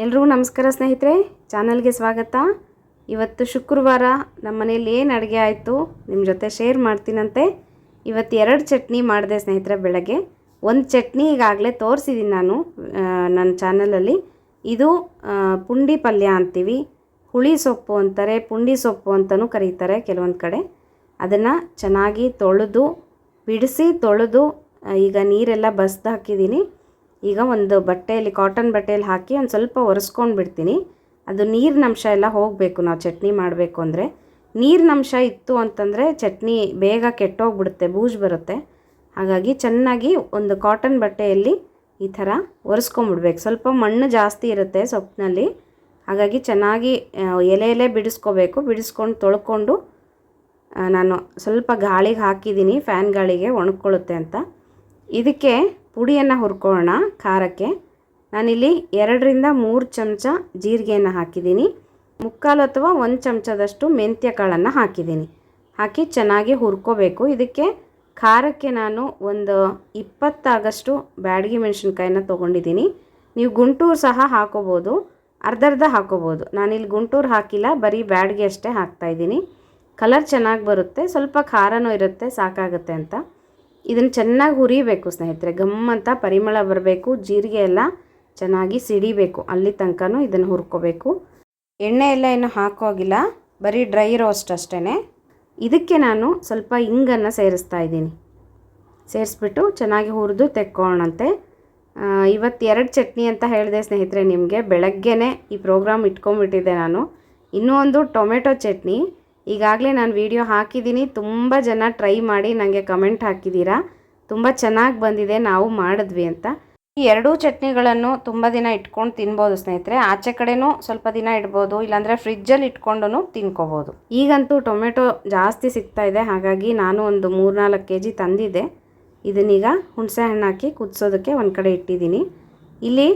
ಎಲ್ರಿಗೂ ನಮಸ್ಕಾರ ಸ್ನೇಹಿತರೆ, ಚಾನಲ್ಗೆ ಸ್ವಾಗತ. ಇವತ್ತು ಶುಕ್ರವಾರ ನಮ್ಮ ಮನೇಲಿ ಏನು ಅಡುಗೆ ಆಯಿತು ನಿಮ್ಮ ಜೊತೆ ಶೇರ್ ಮಾಡ್ತೀನಂತೆ. ಇವತ್ತು ಎರಡು ಚಟ್ನಿ ಮಾಡಿದೆ ಸ್ನೇಹಿತರೆ ಬೆಳಗ್ಗೆ. ಒಂದು ಚಟ್ನಿ ಈಗಾಗಲೇ ತೋರಿಸಿದ್ದೀನಿ ನಾನು ನನ್ನ ಚಾನಲಲ್ಲಿ. ಇದು ಪುಂಡಿ ಪಲ್ಯ ಅಂತೀವಿ. ಹುಳಿ ಸೊಪ್ಪು ಅಂತಾರೆ, ಪುಂಡಿ ಸೊಪ್ಪು ಅಂತಲೂ ಕರೀತಾರೆ ಕೆಲವೊಂದು ಕಡೆ. ಅದನ್ನು ಚೆನ್ನಾಗಿ ತೊಳೆದು, ಬಿಡಿಸಿ ತೊಳೆದು ಈಗ ನೀರೆಲ್ಲ ಬಸ್ದು ಹಾಕಿದ್ದೀನಿ ಈಗ ಒಂದು ಬಟ್ಟೆಯಲ್ಲಿ ಕಾಟನ್ ಬಟ್ಟೆಯಲ್ಲಿ ಹಾಕಿ ಒಂದು ಸ್ವಲ್ಪ ಒರೆಸ್ಕೊಂಡು ಬಿಡ್ತೀನಿ. ಅದು ನೀರಿನಂಶ ಎಲ್ಲ ಹೋಗಬೇಕು. ನಾವು ಚಟ್ನಿ ಮಾಡಬೇಕು ಅಂದರೆ ನೀರಿನಂಶ ಇತ್ತು ಅಂತಂದರೆ ಚಟ್ನಿ ಬೇಗ ಕೆಟ್ಟೋಗ್ಬಿಡುತ್ತೆ, ಬೂಜು ಬರುತ್ತೆ. ಹಾಗಾಗಿ ಚೆನ್ನಾಗಿ ಒಂದು ಕಾಟನ್ ಬಟ್ಟೆಯಲ್ಲಿ ಈ ಥರ ಒರೆಸ್ಕೊಂಬಿಡ್ಬೇಕು ಸ್ವಲ್ಪ ಮಣ್ಣು ಜಾಸ್ತಿ ಇರುತ್ತೆ ಸೊಪ್ಪಿನಲ್ಲಿ ಹಾಗಾಗಿ ಚೆನ್ನಾಗಿ ಎಲೆ ಎಲೆ ಬಿಡಿಸ್ಕೋಬೇಕು. ಬಿಡಿಸ್ಕೊಂಡು ತೊಳ್ಕೊಂಡು ನಾನು ಸ್ವಲ್ಪ ಗಾಳಿಗೆ ಹಾಕಿದ್ದೀನಿ. ಫ್ಯಾನ್ ಗಾಳಿಗೆ ಒಣಕೊಳ್ಳುತ್ತೆ ಅಂತ. ಇದಕ್ಕೆ ಪುಡಿಯನ್ನು ಹುರ್ಕೊಳ್ಳೋಣ, ಖಾರಕ್ಕೆ. ನಾನಿಲ್ಲಿ ಎರಡರಿಂದ ಮೂರು ಚಮಚ ಜೀರಿಗೆಯನ್ನು ಹಾಕಿದ್ದೀನಿ. ಮುಕ್ಕಾಲು ಅಥವಾ ಒಂದು ಚಮಚದಷ್ಟು ಮೆಂತ್ಯ ಕಾಳನ್ನು ಹಾಕಿದ್ದೀನಿ. ಹಾಕಿ ಚೆನ್ನಾಗಿ ಹುರ್ಕೋಬೇಕು. ಇದಕ್ಕೆ ಖಾರಕ್ಕೆ ನಾನು ಒಂದು ಇಪ್ಪತ್ತಾಗಷ್ಟು ಬ್ಯಾಡಗಿ ಮೆಣಸಿನ್ಕಾಯನ್ನ ತೊಗೊಂಡಿದ್ದೀನಿ. ನೀವು ಗುಂಟೂರು ಸಹ ಹಾಕೋಬೋದು ಅರ್ಧ ಅರ್ಧ ಹಾಕೋಬೋದು. ನಾನಿಲ್ಲಿ ಗುಂಟೂರು ಹಾಕಿಲ್ಲ, ಬರೀ ಬ್ಯಾಡಗಿ ಅಷ್ಟೇ ಹಾಕ್ತಾಯಿದ್ದೀನಿ ಕಲರ್ ಚೆನ್ನಾಗಿ ಬರುತ್ತೆ, ಸ್ವಲ್ಪ ಖಾರನೂ ಇರುತ್ತೆ, ಸಾಕಾಗುತ್ತೆ ಅಂತ. ಇದನ್ನು ಚೆನ್ನಾಗಿ ಹುರಿಬೇಕು ಸ್ನೇಹಿತರೆ. ಗಮ್ ಅಂತ ಪರಿಮಳ ಬರಬೇಕು, ಜೀರಿಗೆ ಎಲ್ಲ ಚೆನ್ನಾಗಿ ಸಿಡಿಬೇಕು. ಅಲ್ಲಿ ತನಕನೂ ಇದನ್ನು ಹುರ್ಕೋಬೇಕು. ಎಣ್ಣೆ ಎಲ್ಲ ಏನು ಹಾಕೋಗಿಲ್ಲ. ಬರೀ ಡ್ರೈ ರೋಸ್ಟ್ ಅಷ್ಟೇ ಇದಕ್ಕೆ ನಾನು ಸ್ವಲ್ಪ ಇಂಗನ್ನು ಸೇರಿಸ್ತಾ ಇದ್ದೀನಿ. ಸೇರಿಸ್ಬಿಟ್ಟು ಚೆನ್ನಾಗಿ ಹುರಿದು ತೆಕ್ಕೋಣಂತೆ ಇವತ್ತು ಎರಡು ಚಟ್ನಿ ಅಂತ ಹೇಳಿದೆ ಸ್ನೇಹಿತರೆ ನಿಮಗೆ. ಬೆಳಗ್ಗೆನೇ ಈ ಪ್ರೋಗ್ರಾಮ್ ಇಟ್ಕೊಂಡ್ಬಿಟ್ಟಿದ್ದೆ ನಾನು. ಇನ್ನೂ ಒಂದು ಟೊಮೆಟೊ ಚಟ್ನಿ. ಈಗಾಗಲೇ ನಾನು ವಿಡಿಯೋ ಹಾಕಿದ್ದೀನಿ ತುಂಬ ಜನ ಟ್ರೈ ಮಾಡಿ ನನಗೆ ಕಮೆಂಟ್ ಹಾಕಿದ್ದೀರಾ ತುಂಬ ಚೆನ್ನಾಗಿ ಬಂದಿದೆ, ನಾವು ಮಾಡಿದ್ವಿ ಅಂತ. ಈ ಎರಡೂ ಚಟ್ನಿಗಳನ್ನು ತುಂಬ ದಿನ ಇಟ್ಕೊಂಡು ತಿನ್ಬೋದು ಸ್ನೇಹಿತರೆ. ಆಚೆ ಕಡೆನೂ ಸ್ವಲ್ಪ ದಿನ ಇಡ್ಬೋದು, ಇಲ್ಲಾಂದರೆ ಫ್ರಿಜ್ಜಲ್ಲಿ ಇಟ್ಕೊಂಡು ತಿನ್ಕೋಬೋದು. ಈಗಂತೂ ಟೊಮೆಟೊ ಜಾಸ್ತಿ ಸಿಗ್ತಾ ಇದೆ, ಹಾಗಾಗಿ ನಾನು ಒಂದು ಮೂರ್ನಾಲ್ಕು ಕೆ ಜಿ ತಂದಿದ್ದೆ. ಇದನ್ನೀಗ ಹುಣಸೆ ಹಣ್ಣು ಹಾಕಿ ಕುದಿಸೋದಕ್ಕೆ ಒಂದು ಕಡೆ ಇಟ್ಟಿದ್ದೀನಿ ಇಲ್ಲಿ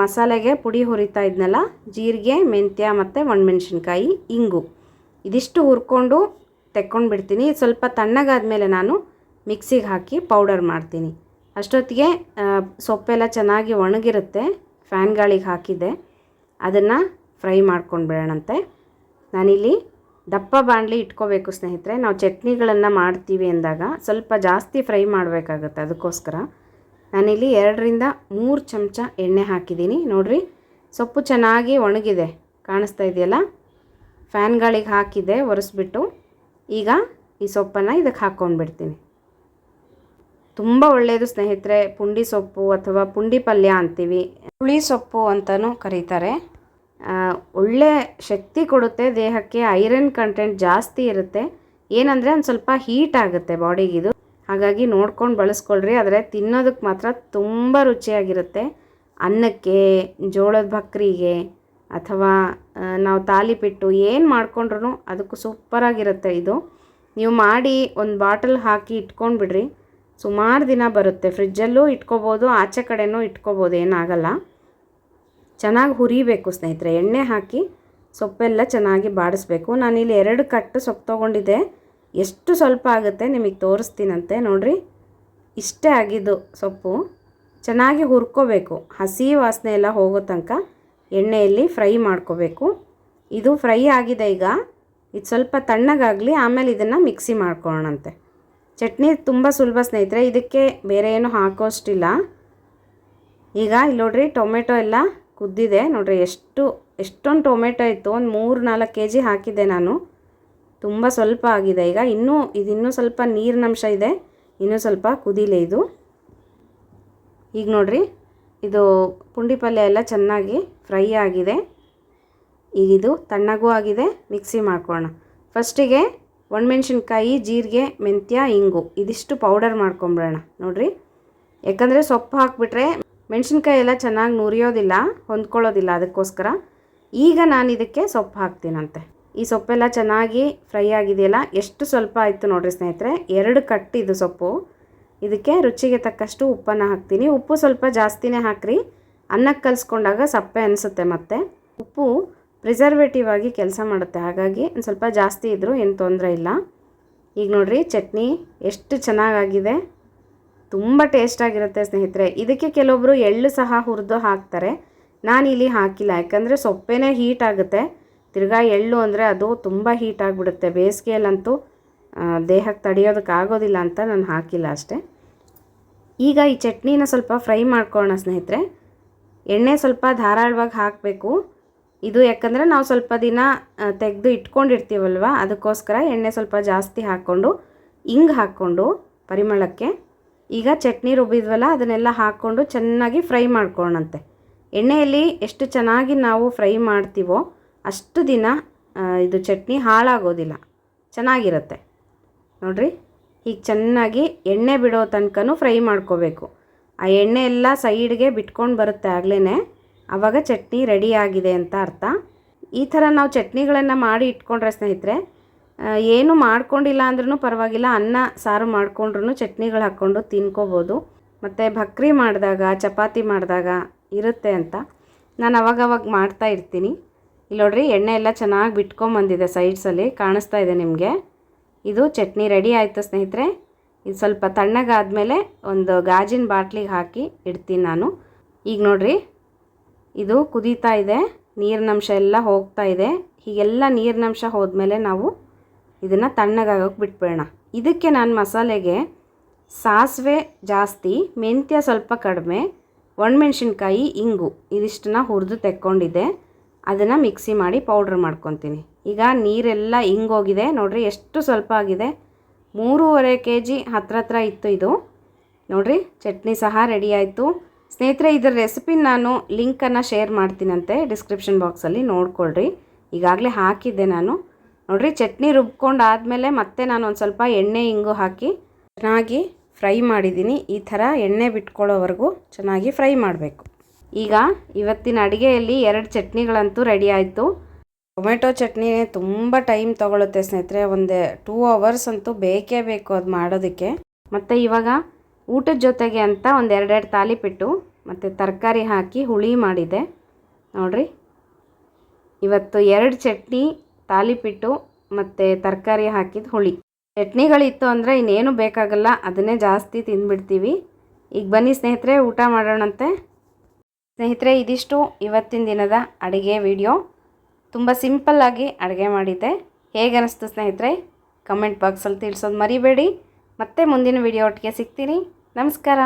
ಮಸಾಲೆಗೆ ಪುಡಿ ಹುರಿತಾ ಇದ್ನಲ್ಲ, ಜೀರಿಗೆ, ಮೆಂತ್ಯ ಮತ್ತು ಒಣಮೆಣ್ಸಿನ್ಕಾಯಿ, ಇಂಗು. ಇದಿಷ್ಟು ಹುರ್ಕೊಂಡು ತೆಕ್ಕೊಂಡು ಬಿಡ್ತೀನಿ ಸ್ವಲ್ಪ ಸ್ವಲ್ಪ ತಣ್ಣಗಾದ್ಮೇಲೆ ನಾನು ಮಿಕ್ಸಿಗೆ ಹಾಕಿ ಪೌಡರ್ ಮಾಡ್ತೀನಿ. ಅಷ್ಟೊತ್ತಿಗೆ ಸೊಪ್ಪೆಲ್ಲ ಚೆನ್ನಾಗಿ ಒಣಗಿರುತ್ತೆ. ಫ್ಯಾನ್ ಗಾಳಿಗೆ ಹಾಕಿದ್ದೆ. ಅದನ್ನು ಫ್ರೈ ಮಾಡ್ಕೊಂಡು ಬಿಡೋಣಂತೆ ನಾನಿಲ್ಲಿ ದಪ್ಪ ಬಾಣಲಿ ಇಟ್ಕೋಬೇಕು ಸ್ನೇಹಿತರೆ. ನಾವು ಚಟ್ನಿಗಳನ್ನು ಮಾಡ್ತೀವಿ ಅಂದಾಗ ಸ್ವಲ್ಪ ಜಾಸ್ತಿ ಫ್ರೈ ಮಾಡಬೇಕಾಗುತ್ತೆ ಅದಕ್ಕೋಸ್ಕರ. ನಾನಿಲ್ಲಿ ಎರಡರಿಂದ ಮೂರು ಚಮಚ ಎಣ್ಣೆ ಹಾಕಿದ್ದೀನಿ. ನೋಡಿರಿ, ಸೊಪ್ಪು ಚೆನ್ನಾಗಿ ಒಣಗಿದೆ. ಕಾಣಿಸ್ತಾ ಇದೆಯಲ್ಲ? ಫ್ಯಾನ್ ಹಾಕಿದೆ, ಒರೆಸ್ಬಿಟ್ಟು. ಈಗ ಈ ಸೊಪ್ಪನ್ನು ಇದಕ್ಕೆ ಹಾಕ್ಕೊಂಡ್ಬಿಡ್ತೀನಿ. ತುಂಬ ಒಳ್ಳೆಯದು ಸ್ನೇಹಿತರೆ, ಪುಂಡಿ ಸೊಪ್ಪು ಅಥವಾ ಪುಂಡಿ ಪಲ್ಯ ಅಂತೀವಿ. ಹುಳಿ ಸೊಪ್ಪು ಅಂತಲೂ ಕರೀತಾರೆ. ಒಳ್ಳೆ ಶಕ್ತಿ ಕೊಡುತ್ತೆ, ದೇಹಕ್ಕೆ ಐರನ್ ಕಂಟೆಂಟ್ ಜಾಸ್ತಿ ಇರುತ್ತೆ. ಏನಂದರೆ ಒಂದು ಸ್ವಲ್ಪ ಹೀಟ್ ಆಗುತ್ತೆ ಬಾಡಿಗಿದು ಹಾಗಾಗಿ ನೋಡ್ಕೊಂಡು ಬಳಸ್ಕೊಳ್ರಿ, ಆದರೆ ತಿನ್ನೋದಕ್ಕೆ ಮಾತ್ರ ತುಂಬ ರುಚಿಯಾಗಿರುತ್ತೆ. ಅನ್ನಕ್ಕೆ, ಜೋಳದ ಭಕ್ರಿಗೆ ಅಥವಾ ನಾವು ತಾಲಿಪಿಟ್ಟು ಏನು ಮಾಡ್ಕೊಂಡ್ರೂ ಅದಕ್ಕೂ ಸೂಪರಾಗಿರುತ್ತೆ ಇದು. ನೀವು ಮಾಡಿ ಒಂದು ಬಾಟಲ್ ಹಾಕಿ ಇಟ್ಕೊಂಡ್ಬಿಡ್ರಿ. ಸುಮಾರು ದಿನ ಬರುತ್ತೆ. ಫ್ರಿಜ್ಜಲ್ಲೂ ಇಟ್ಕೋಬೋದು, ಆಚೆ ಕಡೆನೂ ಇಟ್ಕೋಬೋದು, ಏನಾಗಲ್ಲ. ಚೆನ್ನಾಗಿ ಹುರಿಬೇಕು ಸ್ನೇಹಿತರೆ. ಎಣ್ಣೆ ಹಾಕಿ ಸೊಪ್ಪೆಲ್ಲ ಚೆನ್ನಾಗಿ ಬಾಡಿಸ್ಬೇಕು. ನಾನಿಲ್ಲಿ ಎರಡು ಕಟ್ಟು ಸೊಪ್ಪು ತೊಗೊಂಡಿದ್ದೆ. ಎಷ್ಟು ಸ್ವಲ್ಪ ಆಗುತ್ತೆ ನಿಮಗೆ ತೋರಿಸ್ತೀನಂತೆ ನೋಡಿರಿ. ಇಷ್ಟೇ ಆಗಿದ್ದು ಸೊಪ್ಪು. ಚೆನ್ನಾಗಿ ಹುರ್ಕೋಬೇಕು. ಹಸಿ ವಾಸನೆ ಎಲ್ಲ ಹೋಗೋ ತನಕ. ಎಣ್ಣೆಯಲ್ಲಿ ಫ್ರೈ ಮಾಡ್ಕೋಬೇಕು. ಇದು ಫ್ರೈ ಆಗಿದೆ ಈಗ. ಇದು ಸ್ವಲ್ಪ ತಣ್ಣಗಾಗಲಿ ಆಮೇಲೆ ಇದನ್ನು ಮಿಕ್ಸಿ ಮಾಡ್ಕೊಳ್ಳೋಣಂತೆ. ಚಟ್ನಿ ತುಂಬ ಸುಲಭ ಸ್ನೇಹಿತರೆ, ಇದಕ್ಕೆ ಬೇರೆ ಏನು ಹಾಕೋಷ್ಟಿಲ್ಲ. ಈಗ ಇಲ್ಲಿ ನೋಡ್ರಿ ಟೊಮೆಟೊ ಎಲ್ಲ ಕುದ್ದಿದೆ. ನೋಡ್ರಿ ಎಷ್ಟು, ಎಷ್ಟೊಂದು ಟೊಮೆಟೊ ಇತ್ತು. ಒಂದು ಮೂರು ನಾಲ್ಕು ಕೆ ಹಾಕಿದ್ದೆ ನಾನು. ತುಂಬ ಸ್ವಲ್ಪ ಆಗಿದೆ ಈಗ. ಇನ್ನೂ, ಇದಿನ್ನೂ ಸ್ವಲ್ಪ ನೀರಿನಂಶ ಇದೆ. ಇನ್ನೂ ಸ್ವಲ್ಪ ಕುದಿಲೆ ಇದು. ಈಗ ನೋಡ್ರಿ ಇದು ಪುಂಡಿ ಪಲ್ಯ ಎಲ್ಲ ಚೆನ್ನಾಗಿ ಫ್ರೈ ಆಗಿದೆ. ಈಗ ಇದು ತಣ್ಣಗೂ ಆಗಿದೆ, ಮಿಕ್ಸಿ ಮಾಡ್ಕೊಳ್ಳೋಣ. ಫಸ್ಟಿಗೆ ಒಣಮೆಣ್ಸಿನ್ಕಾಯಿ, ಜೀರಿಗೆ, ಮೆಂತ್ಯ, ಇಂಗು, ಇದಿಷ್ಟು ಪೌಡರ್ ಮಾಡ್ಕೊಂಬಿಡೋಣ, ನೋಡಿರಿ. ಯಾಕಂದರೆ ಸೊಪ್ಪು ಹಾಕಿಬಿಟ್ರೆ ಮೆಣಸಿನ್ಕಾಯಿ ಎಲ್ಲ ಚೆನ್ನಾಗಿ ನುರಿಯೋದಿಲ್ಲ, ಹೊಂದ್ಕೊಳ್ಳೋದಿಲ್ಲ ಅದಕ್ಕೋಸ್ಕರ. ಈಗ ನಾನು ಇದಕ್ಕೆ ಸೊಪ್ಪು ಹಾಕ್ತೀನಂತೆ. ಈ ಸೊಪ್ಪೆಲ್ಲ ಚೆನ್ನಾಗಿ ಫ್ರೈ ಆಗಿದೆಯಲ್ಲ, ಎಷ್ಟು ಸ್ವಲ್ಪ ಆಯಿತು ನೋಡಿರಿ ಸ್ನೇಹಿತರೆ, ಎರಡು ಕಟ್ಟಿದು ಸೊಪ್ಪು. ಇದಕ್ಕೆ ರುಚಿಗೆ ತಕ್ಕಷ್ಟು ಉಪ್ಪನ್ನು ಹಾಕ್ತೀನಿ. ಉಪ್ಪು ಸ್ವಲ್ಪ ಜಾಸ್ತಿನೇ ಹಾಕ್ರಿ. ಅನ್ನಕ್ಕೆ ಕಲಿಸ್ಕೊಂಡಾಗ ಸಪ್ಪೆ ಅನಿಸುತ್ತೆ ಮತ್ತೆ. ಉಪ್ಪು ಪ್ರಿಸರ್ವೇಟಿವ್ ಆಗಿ ಕೆಲಸ ಮಾಡುತ್ತೆ. ಹಾಗಾಗಿ ಒಂದು ಸ್ವಲ್ಪ ಜಾಸ್ತಿ ಇದ್ದರೂ ಏನು ತೊಂದರೆ ಇಲ್ಲ. ಈಗ ನೋಡಿರಿ, ಚಟ್ನಿ ಎಷ್ಟು ಚೆನ್ನಾಗಾಗಿದೆ. ತುಂಬ ಟೇಸ್ಟಾಗಿರುತ್ತೆ ಸ್ನೇಹಿತರೆ. ಇದಕ್ಕೆ ಕೆಲವೊಬ್ಬರು ಎಳ್ಳು ಸಹ ಹುರಿದು ಹಾಕ್ತಾರೆ. ನಾನು ಇಲ್ಲಿ ಹಾಕಿಲ್ಲ. ಯಾಕಂದರೆ ಸೊಪ್ಪೇನೇ ಹೀಟ್ ಆಗುತ್ತೆ. ತಿರ್ಗಾ ಎಳ್ಳು ಅಂದರೆ ಅದು ತುಂಬ ಹೀಟ್ ಆಗಿಬಿಡುತ್ತೆ. ಬೇಸಿಗೆಯಲ್ಲಂತೂ ದೇಹಕ್ಕೆ ತಡೆಯೋದಕ್ಕೆ ಆಗೋದಿಲ್ಲ ಅಂತ ನಾನು ಹಾಕಿಲ್ಲ ಅಷ್ಟೇ. ಈಗ ಈ ಚಟ್ನಿನ ಸ್ವಲ್ಪ ಫ್ರೈ ಮಾಡ್ಕೊಳ್ಳೋಣ ಸ್ನೇಹಿತರೆ. ಎಣ್ಣೆ ಸ್ವಲ್ಪ ಧಾರಾಳವಾಗಿ ಹಾಕಬೇಕು. ಇದು ಯಾಕಂದರೆ ನಾವು ಸ್ವಲ್ಪ ದಿನ ತೆಗೆದು ಇಟ್ಕೊಂಡಿರ್ತೀವಲ್ವ? ಅದಕ್ಕೋಸ್ಕರ ಎಣ್ಣೆ ಸ್ವಲ್ಪ ಜಾಸ್ತಿ ಹಾಕ್ಕೊಂಡು ಹಿಂಗೆ ಹಾಕ್ಕೊಂಡು ಪರಿಮಳಕ್ಕೆ. ಈಗ ಚಟ್ನಿ ರುಬ್ಬಿದ್ವಲ್ಲ, ಅದನ್ನೆಲ್ಲ ಹಾಕ್ಕೊಂಡು ಚೆನ್ನಾಗಿ ಫ್ರೈ ಮಾಡ್ಕೊಳ್ಳೋಣಂತೆ. ಎಣ್ಣೆಯಲ್ಲಿ ಎಷ್ಟು ಚೆನ್ನಾಗಿ ನಾವು ಫ್ರೈ ಮಾಡ್ತೀವೋ ಅಷ್ಟು ದಿನ ಇದು ಚಟ್ನಿ ಹಾಳಾಗೋದಿಲ್ಲ. ಚೆನ್ನಾಗಿರುತ್ತೆ. ನೋಡ್ರಿ? ಹೀಗೆ ಚೆನ್ನಾಗಿ ಎಣ್ಣೆ ಬಿಡೋ ತನಕನೂ ಫ್ರೈ ಮಾಡ್ಕೋಬೇಕು. ಆ ಎಣ್ಣೆ ಎಲ್ಲ ಸೈಡ್ಗೆ ಬಿಟ್ಕೊಂಡು ಬರುತ್ತೆ ಆಗಲೇ ಆವಾಗ ಚಟ್ನಿ ರೆಡಿ ಆಗಿದೆ ಅಂತ ಅರ್ಥ. ಈ ಥರ ನಾವು ಚಟ್ನಿಗಳನ್ನು ಮಾಡಿ ಇಟ್ಕೊಂಡ್ರೆ ಸ್ನೇಹಿತರೆ ಏನು ಮಾಡ್ಕೊಂಡಿಲ್ಲ ಅಂದ್ರೂ ಪರವಾಗಿಲ್ಲ, ಅನ್ನ, ಸಾರು ಮಾಡಿಕೊಂಡ್ರೂ ಚಟ್ನಿಗಳು ಹಾಕ್ಕೊಂಡು ತಿನ್ಕೋಬೋದು. ಮತ್ತು ಭಕ್ರಿ ಮಾಡಿದಾಗ, ಚಪಾತಿ ಮಾಡಿದಾಗ ಇರುತ್ತೆ ಅಂತ ನಾನು ಅವಾಗವಾಗ ಮಾಡ್ತಾ ಇರ್ತೀನಿ. ಇಲ್ಲಿ ನೋಡ್ರಿ, ಎಣ್ಣೆ ಎಲ್ಲ ಚೆನ್ನಾಗಿ ಬಿಟ್ಕೊಂಬಂದಿದೆ ಸೈಡ್ಸಲ್ಲಿ ಕಾಣಿಸ್ತಾ ಇದೆ ನಿಮಗೆ. ಇದು ಚಟ್ನಿ ರೆಡಿ ಆಯಿತು ಸ್ನೇಹಿತರೆ. ಇದು ಸ್ವಲ್ಪ ತಣ್ಣಗಾದಮೇಲೆ ಒಂದು ಗಾಜಿನ ಬಾಟ್ಲಿಗೆ ಹಾಕಿ ಇಡ್ತೀನಿ ನಾನು. ಈಗ ನೋಡಿರಿ, ಇದು ಕುದೀತಾ ಇದೆ, ನೀರಿನಂಶ ಎಲ್ಲ ಹೋಗ್ತಾ ಇದೆ. ಹೀಗೆಲ್ಲ ನೀರಿನಂಶ ಹೋದ್ಮೇಲೆ ನಾವು ಇದನ್ನು ತಣ್ಣಗಾಗೋಕೆ ಬಿಟ್ಬಿಡೋಣ. ಇದಕ್ಕೆ ನಾನು ಮಸಾಲೆಗೆ ಸಾಸಿವೆ ಜಾಸ್ತಿ, ಮೆಂತ್ಯ ಸ್ವಲ್ಪ ಕಡಿಮೆ, ಒಣಮೆಣ್ಸಿನ್ಕಾಯಿ, ಇಂಗು, ಇದಿಷ್ಟನ್ನ ಹುರಿದು ತೆಕ್ಕೊಂಡಿದ್ದೆ. ಅದನ್ನು ಮಿಕ್ಸಿ ಮಾಡಿ ಪೌಡ್ರ್ ಮಾಡ್ಕೊತೀನಿ. ಈಗ ನೀರೆಲ್ಲ ಹಿಂಗೋಗಿದೆ ನೋಡಿರಿ ಎಷ್ಟು ಸ್ವಲ್ಪ ಆಗಿದೆ. ಮೂರುವರೆ ಕೆ ಜಿ ಹತ್ರ ಹತ್ರ ಇತ್ತು ಇದು. ನೋಡಿರಿ, ಚಟ್ನಿ ಸಹ ರೆಡಿ ಆಯಿತು. ಸ್ನೇಹಿತರೆ, ಇದರ ರೆಸಿಪಿ ನಾನು ಲಿಂಕನ್ನು ಶೇರ್ ಮಾಡ್ತೀನಂತೆ. ಡಿಸ್ಕ್ರಿಪ್ಷನ್ ಬಾಕ್ಸಲ್ಲಿ ನೋಡ್ಕೊಳ್ರಿ. ಈಗಾಗಲೇ ಹಾಕಿದ್ದೆ ನಾನು. ನೋಡಿರಿ, ಚಟ್ನಿ ರುಬ್ಕೊಂಡು ಆದಮೇಲೆ ಮತ್ತೆ ನಾನು ಒಂದು ಸ್ವಲ್ಪ ಎಣ್ಣೆ ಹಿಂಗು ಹಾಕಿ ಚೆನ್ನಾಗಿ ಫ್ರೈ ಮಾಡಿದ್ದೀನಿ ಈ ಥರ ಎಣ್ಣೆ ಬಿಟ್ಕೊಳ್ಳೋವರೆಗೂ ಚೆನ್ನಾಗಿ ಫ್ರೈ ಮಾಡಬೇಕು. ಈಗ ಇವತ್ತಿನ ಅಡುಗೆಯಲ್ಲಿ ಎರಡು ಚಟ್ನಿಗಳಂತೂ ರೆಡಿ ಆಯಿತು. ಟೊಮೆಟೊ ಚಟ್ನಿ ತುಂಬ ಟೈಮ್ ತೊಗೊಳುತ್ತೆ ಸ್ನೇಹಿತರೆ, ಒಂದು ಟೂ ಅವರ್ಸ್ ಅಂತೂ ಬೇಕೇ ಬೇಕು ಅದು ಮಾಡೋದಕ್ಕೆ. ಮತ್ತು ಇವಾಗ ಊಟದ ಜೊತೆಗೆ ಅಂತ ಒಂದು ಎರಡೆರಡು ತಾಲಿಪಿಟ್ಟು ಮತ್ತು ತರಕಾರಿ ಹಾಕಿ ಹುಳಿ ಮಾಡಿದೆ. ನೋಡ್ರಿ. ಇವತ್ತು ಎರಡು ಚಟ್ನಿ, ತಾಲಿಪಿಟ್ಟು ಮತ್ತು ತರಕಾರಿ ಹಾಕಿದ ಹುಳಿ. ಚಟ್ನಿಗಳಿತ್ತು ಅಂದರೆ ಇನ್ನೇನು ಬೇಕಾಗಲ್ಲ, ಅದನ್ನೇ ಜಾಸ್ತಿ ತಿಂದ್ಬಿಡ್ತೀವಿ ಈಗ ಬನ್ನಿ ಸ್ನೇಹಿತರೆ, ಊಟ ಮಾಡೋಣಂತೆ. ಸ್ನೇಹಿತರೆ, ಇದಿಷ್ಟು ಇವತ್ತಿನ ದಿನದ ಅಡುಗೆ ವಿಡಿಯೋ. ತುಂಬ ಸಿಂಪಲ್ಲಾಗಿ ಅಡುಗೆ ಮಾಡಿದ್ದೆ. ಹೇಗೆ ಅನ್ನಿಸ್ತು ಸ್ನೇಹಿತರೆ? ಕಮೆಂಟ್ ಬಾಕ್ಸಲ್ಲಿ ತಿಳಿಸೋದು ಮರಿಬೇಡಿ. ಮತ್ತೆ ಮುಂದಿನ ವಿಡಿಯೋ ಒಟ್ಟಿಗೆ ಸಿಗ್ತೀನಿ. ನಮಸ್ಕಾರ.